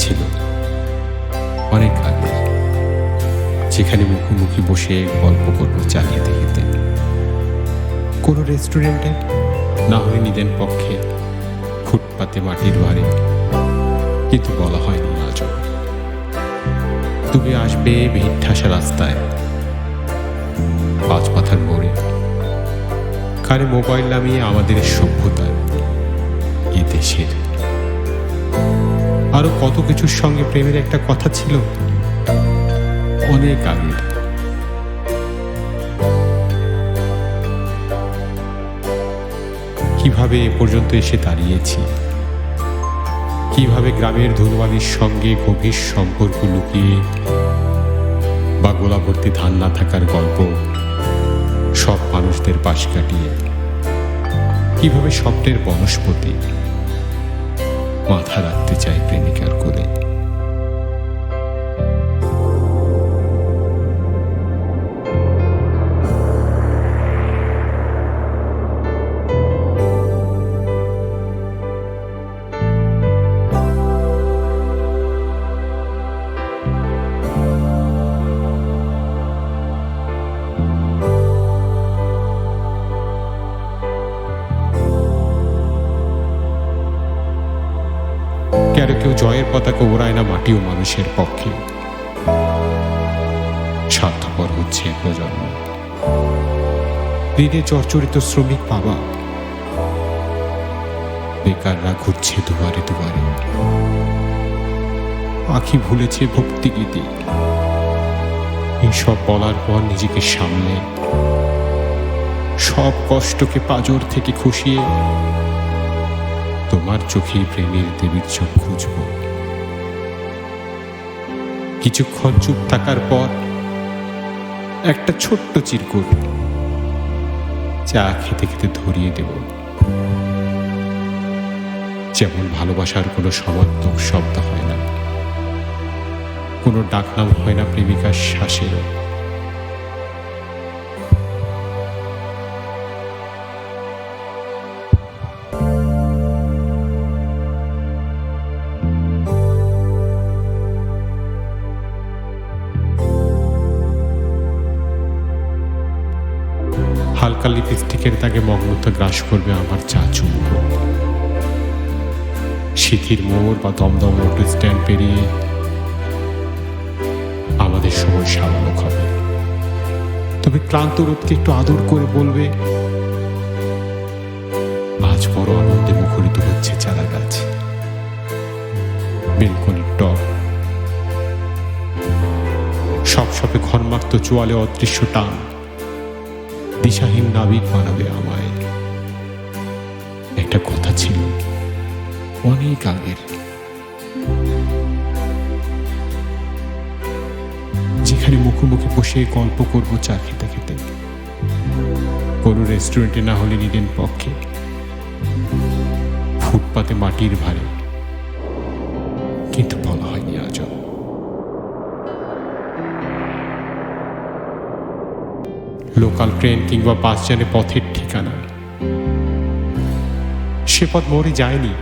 ছিল। অনেক আগে। যেখানে মুখোমুখি বসে গল্প করব চালিয়ে খেতে কোন কোনো রেস্টুরেন্টে? না হলে নিদেন পক্ষে ফুটপাতে মাটির বাড়ি কিন্তু বলা হয়নি আজও। তুমি আসবে ভিঠাসা রাস্তায়। পাঁচ পাথার মোড়ে। কারে মোবাইল নামিয়ে আমাদের সভ্যতা এ দেশের আরও কত কিছুর সঙ্গে প্রেমের একটা কথা ছিল? অনেক আগের কীভাবে এ পর্যন্ত এসে দাঁড়িয়েছি? কীভাবে গ্রামের ধুলবালির সঙ্গে গভীর সম্পর্ক লুকিয়ে বা গোলা ভর্তি ধান না থাকার গল্প সব মানুষদের পাশ কাটিয়ে, কীভাবে স্বপ্নের বনস্পতি মাথা রাখতে চায় প্রেমিকার কোলে কেন কেউ জয়ের পতাকা ওড়ায় না মাটি ও মানুষের পক্ষে। স্বার্থপর হচ্ছে প্রজন্ম। ঋণে জর্জরিত শ্রমিক বাবা বেকাররা ঘুরছে দুয়ারে দুয়ারে। আখি ভুলেছে ভক্তিগীতি এইসব বলার পর নিজেকে সামলে। সব কষ্টকে পাজর থেকে খুশিয়ে তোমার চোখে প্রেমের দেবীর চোখ খুঁজব। কিছুক্ষণ চুপ থাকার পর একটা ছোট্ট চিরকুট চা খেতে খেতে ধরিয়ে দেব। যেমন ভালোবাসার কোনো সমার্থক শব্দ হয় না, কোনো ডাকনাম হয় না প্রেমিকার শ্বাসেরও। হালকা লিপস্টিকের দাগে মগ্নতা গ্রাস করবে আমার চা চুমুক সিথির মোড় বা দমদম অটো স্ট্যান্ড পেরিয়ে আমাদের সময় সামলক হবে। তবে ক্লান্ত রোদকে একটু আদর করে বলবে, আজ বড় আনন্দে মুখরিত হচ্ছে চারা গাছ। বেলকনির টপ সব সবে ঘনমাক্ত চোয়ালে অদৃশ্য টান। দিশাহীন নাবিক বানাবে আমায়। একটা কথা ছিল, অনেক আগের। যেখানে মুখোমুখি বসে গল্প করব চা খেতে খেতে। কোনো রেস্টুরেন্টে না হলে নিলেন পক্ষে। ফুটপাতে মাটির ভারে। কিন্তু লোকাল ট্রেন কিংবা বাস জানে পথের ঠিকানা। সে পথ মরে যায়নি,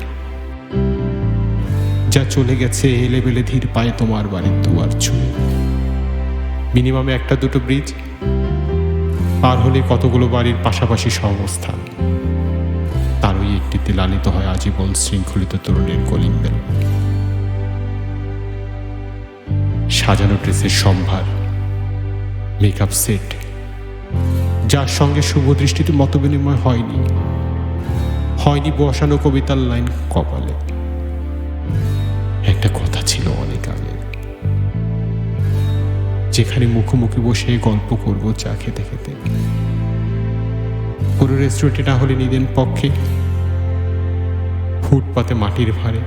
যা চলে গেছে এলে বেলে ধীর পায়ে তোমার বাড়ির দুয়ার ছুঁয়ে। মিনিমামে একটা দুটো ব্রিজ, পার হলে কতগুলো বাড়ির পাশাপাশি সহস্থান তারই একটিতে লালিত হয় আজীবন শৃঙ্খলিত তরুণের কলিং বেল। সাজানো ড্রেসের সম্ভার মেকআপ সেট যার সঙ্গে শুভ দৃষ্টিতে মতবিনিময় হয়নি। হয়নি বসানো কবিতার লাইন কপালে। একটা কথা ছিল অনেক আগে। যেখানে মুখোমুখি বসে গল্প করব চা খেতে খেতে। পুরো রেস্টুরেন্টে না হলে নিদেন পক্ষে। ফুটপাতে মাটির ভারে